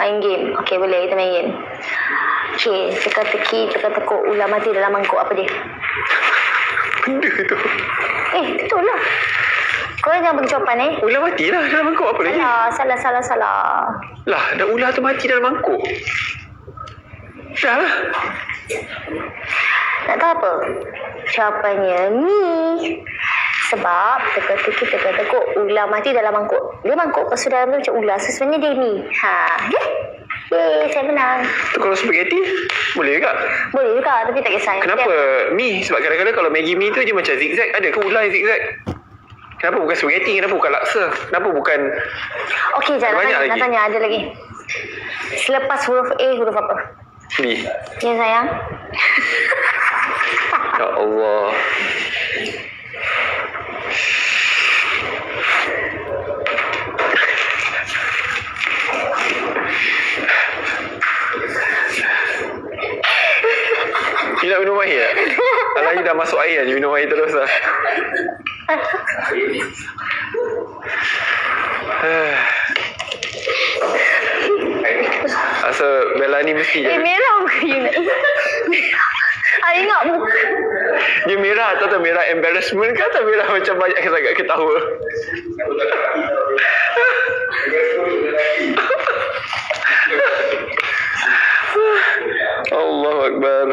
Main game. Okey, boleh. Kita main game. Okey, teka-teki, teka-tekuk ular mati dalam mangkuk. Apa dia? Benda tu. Eh, betul lah. Korang jangan bagi jawapan eh. Ular mati lah dalam mangkuk apa lagi? Salah, salah, salah, salah. Lah, dah ular tu mati dalam mangkuk. Dah lah. Tak tahu apa? Jawapannya ni. Sebab teka-teki teka-tekuk ular mati dalam mangkuk. Dia mangkuk lepas tu dalam macam ular. So sebenarnya dia ni. Ha. Okay? Yeay, saya menang. Tu kalau spaghetti, boleh juga. Boleh juga tapi tak kisah. Kenapa mi? Sebab kadang-kadang kalau Maggi mi tu dia macam zigzag. Ada ke ular yang zigzag? Kenapa bukan spaghetti? Kenapa bukan laksa? Kenapa bukan... Okey, jangan tanya, nak lagi. tanya. Ada lagi. Selepas huruf A, huruf apa? Mi? Ya, sayang. Ya Allah. You nak minum air tak? Alah, you dah masuk air je minum air terus lah. Asa Bella ni mesti Eh, merah muka you nak. Ah, ingat muka. Dia merah atau tak merah embarrassment ke atau merah macam banyak sangat ketawa? Allah Akbar.